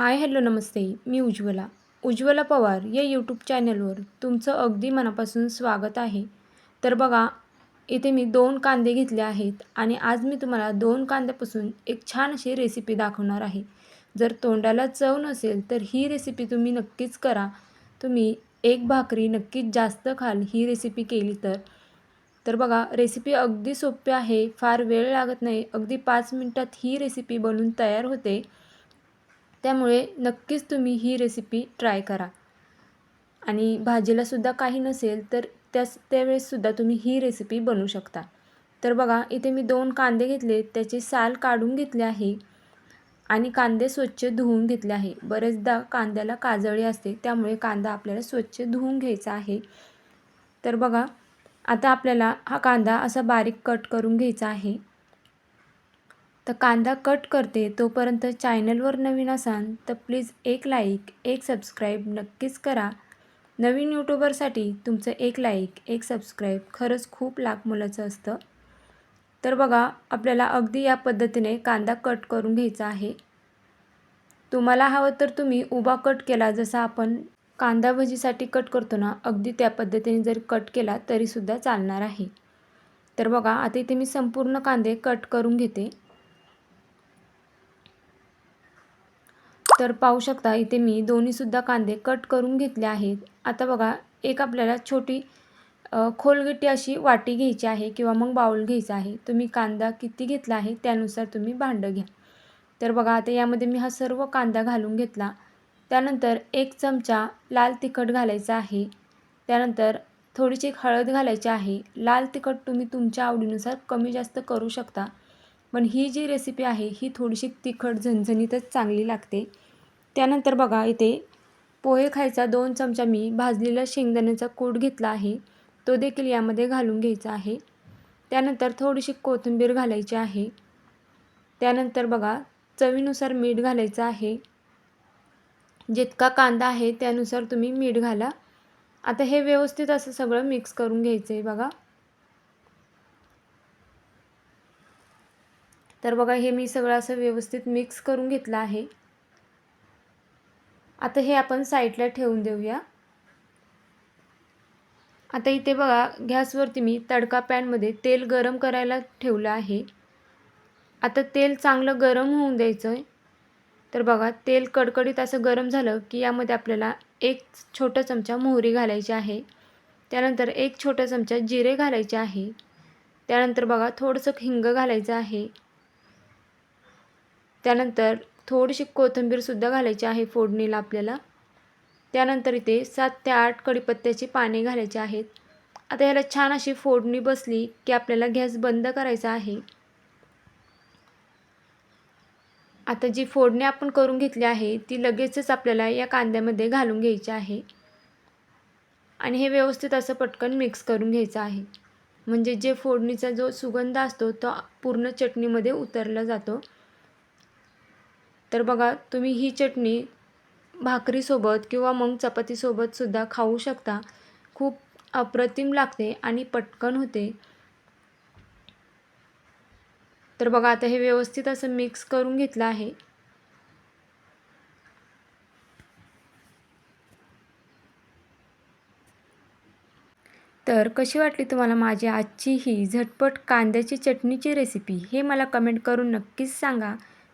हाय hello नमस्ते. मी उज्ज्वला. उज्ज्वला पवार या YouTube चॅनलवर तुमचं अगदी मनापासून स्वागत आहे. तर बघा इथे मी दोन कांदे घेतले आहेत आणि आज मी तुम्हाला दोन कांद्यापासून एक छान अशी रेसिपी दाखवणार आहे. जर तोंडाला चव नसेल तर ही रेसिपी तुम्ही नक्कीच करा. तुम्ही एक भाकरी नक्कीच जास्त खाल ही रेसिपी केली तर. तर बघा रेसिपी अगदी सोपी आहे फार वेळ लागत नाही. अगदी पाच मिनटात ही रेसिपी बनून तयार होते. त्यामुळे नक्कीच तुम्ही ही रेसिपी ट्राय करा. आणि भाजीलासुद्धा काही नसेल तर त्याच त्यावेळेससुद्धा तुम्ही ही रेसिपी बनवू शकता. तर बघा इथे मी दोन कांदे घेतले त्याचे साल काढून घेतले आहे आणि कांदे स्वच्छ धुवून घेतले आहे. बरेचदा कांद्याला काजळी असते त्यामुळे कांदा आपल्याला स्वच्छ धुवून घ्यायचा आहे. तर बघा आता आपल्याला हा कांदा असा बारीक कट करून घ्यायचा आहे. तर कांदा कट करते तोपर्यंत चॅनलवर नवीन असाल तर प्लीज एक लाईक एक सबस्क्राईब नक्कीच करा. नवीन यूट्यूबरसाठी तुमचं एक लाईक एक सबस्क्राईब खरंच खूप लाख मुलाचं असतं. तर बघा आपल्याला अगदी या पद्धतीने कांदा कट करून घ्यायचा आहे. तुम्हाला हवं तर तुम्ही उभा कट केला जसा आपण कांदा भजीसाठी कट करतो ना अगदी त्या पद्धतीने जर कट केला तरीसुद्धा चालणार आहे. तर बघा आता इथे मी संपूर्ण कांदे कट करून घेते. तर पाहू शकता इथे मी दोन्हीसुद्धा कांदे कट करून घेतले आहेत. आता बघा एक आपल्याला छोटी खोलगट्टी अशी वाटी घ्यायची आहे किंवा मग बाऊल घ्यायचा आहे. तुम्ही कांदा किती घेतला आहे त्यानुसार तुम्ही भांडं घ्या. तर बघा आता यामध्ये मी हा सर्व कांदा घालून घेतला. त्यानंतर एक चमचा लाल तिखट घालायचा आहे. त्यानंतर थोडीशी हळद घालायची आहे. लाल तिखट तुम्ही तुमच्या आवडीनुसार कमी जास्त करू शकता. पण ही जी रेसिपी आहे ही थोडीशी तिखट झणझणीतच चांगली लागते. त्यानंतर बघा इथे पोहे खायचा दोन चमचा मी भाजलेला शेंगदाण्याचा कूट घेतला आहे. तो देखील यामध्ये घालून घ्यायचा आहे. त्यानंतर थोडीशी कोथिंबीर घालायची आहे. त्यानंतर बघा चवीनुसार मीठ घालायचं आहे. जितका कांदा आहे त्यानुसार तुम्ही मीठ घाला. आता हे व्यवस्थित असं सगळं मिक्स करून घ्यायचं आहे बघा. तर बघा हे मी सगळं असं व्यवस्थित मिक्स करून घेतलं आहे. आता हे आपण साईडला ठेवून देऊया. आता इथे बघा गॅसवरती मी तडका पॅनमध्ये तेल गरम करायला ठेवलं आहे. आता तेल चांगलं गरम होऊन द्यायचं आहे तर बघा तेल कडकडीत असं गरम झालं की यामध्ये आपल्याला एक छोटा चमचा मोहरी घालायची आहे. त्यानंतर एक छोटा चमचा जिरे घालायचे आहे. त्यानंतर बघा थोडंसं हिंग घालायचं आहे. त्यानंतर थोडीशी कोथिंबीरसुद्धा घालायची आहे फोडणीला आपल्याला. त्यानंतर इथे सात ते आठ कडीपत्त्याची पाने घालायची आहेत. आता ह्याला छान अशी फोडणी बसली की आपल्याला गॅस बंद करायचा आहे. आता जी फोडणी आपण करून घेतली आहे ती लगेचच आपल्याला या कांद्यामध्ये घालून घ्यायची आहे. आणि हे व्यवस्थित असं पटकन मिक्स करून घ्यायचं आहे. म्हणजे जे फोडणीचा जो सुगंध असतो तो पूर्ण चटणीमध्ये उतरला जातो. तर बघा तुम्ही ही चटणी भाकरीसोबत किंवा मग चपातीसोबतसुद्धा खाऊ शकता. खूप अप्रतिम लागते आणि पटकन होते. तर बघा आता हे व्यवस्थित असं मिक्स करून घेतलं आहे. तर कशी वाटली तुम्हाला माझी आजची ही झटपट कांद्याची चटणीची रेसिपी हे मला कमेंट करून नक्कीच सांगा.